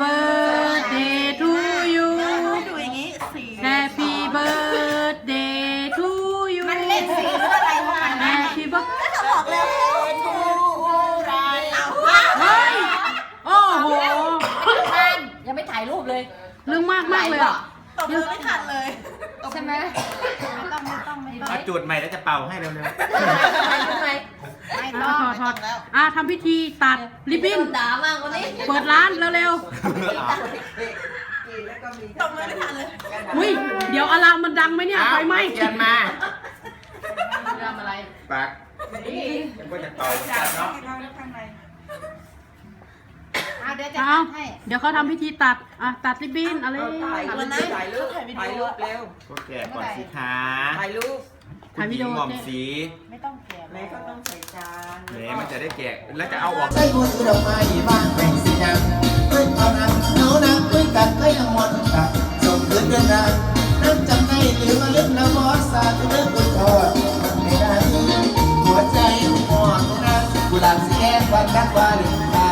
birthday to you ดูอย่างนี้สี Happy birthday to you มันเล่นสีหรืออะไรของมันนะ Happy birthday ก็บอกแล้วทูไรเอาเฮ้ย โอ้โหมันยังไม่ถ่ายรูปเลย เรื่องมากมากเลยอะต บมือไม่ทันเลยใช่ไหมไม่ต้องไม่ต้องไม่ต้องเอาจุดใหม่แล้วจะเป่าให้เร็วถ่ายรูปไหมไม่อะต้องถอดไม่ถอต้อดงแล้วอะทำพิธีตัดริบบิ้นด่ามากกว่านี้เปิดร้านเร็วตบมือไม่ทันเลยๆอุ้ยเดี๋ยวอารามมันดังไหมๆเนี่ยเอาไฟไหมเทียนมาทำอะไรปากก็จะเป่าเหมือนกันเนาะอะ เดี๋ยวจะเอาทำให้ เดี๋ยวเขาทำพิธีตัด อะ ตัดริบบิ้นอะไร ถ่ายรูปถ่ายรูปถ่ายรูปเร็วก็แก่ก่อนสิคะถ่ายรูปคุณหญิงหม่อมสีไม่ต้องแกะแม่ก็ต้องใส่จานแหมมันจะได้แก่แล้วจะเอาออก ใส่บุญดอกไม้บ้านแบ่งสีดำด้วยเอาน้ำเอาน้ำด้วยกันก็ยังหมดตักส่งคืนเดือนรักน้ำจำได้หรือมาเล่นน้ำมอสาธุเรื่องกุศลมันไม่ได้หัวใจหัวตรงนั้นกุหลาบสีแดงวันรักวาเลนไทน์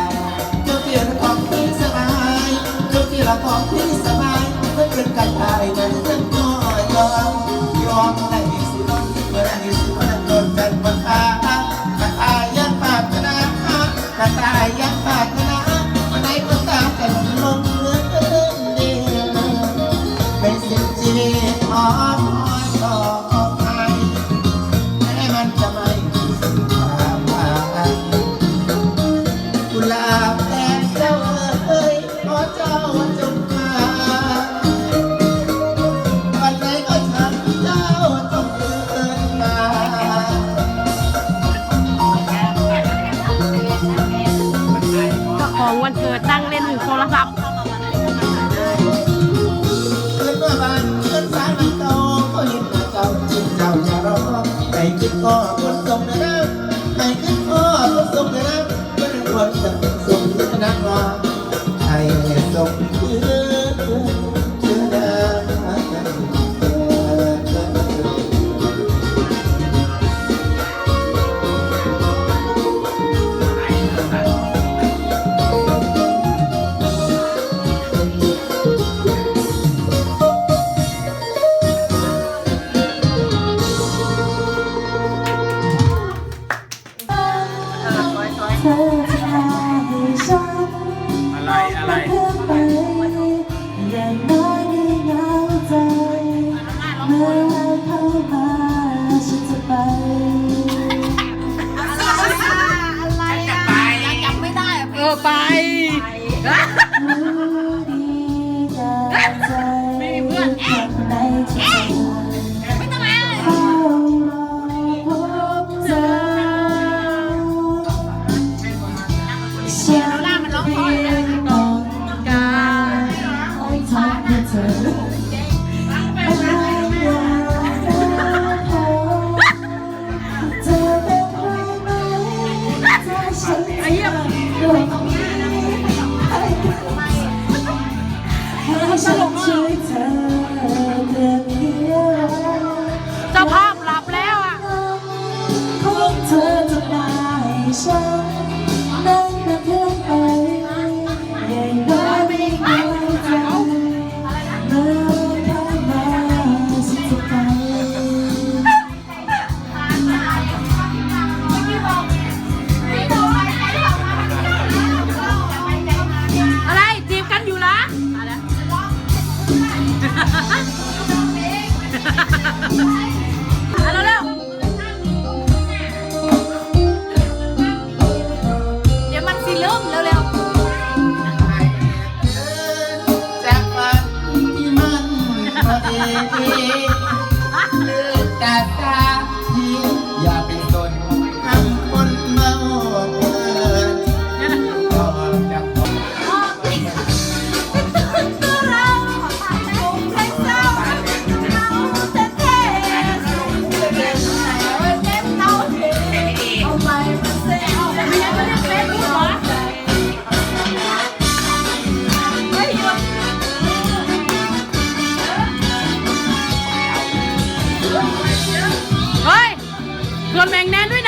เจ้าเตี้ยของพี่สบายทุกที่รักของพี่สบายเพื่อเป็นกันตายนั้น 拜。slow. เงินแมงแน่ด้วย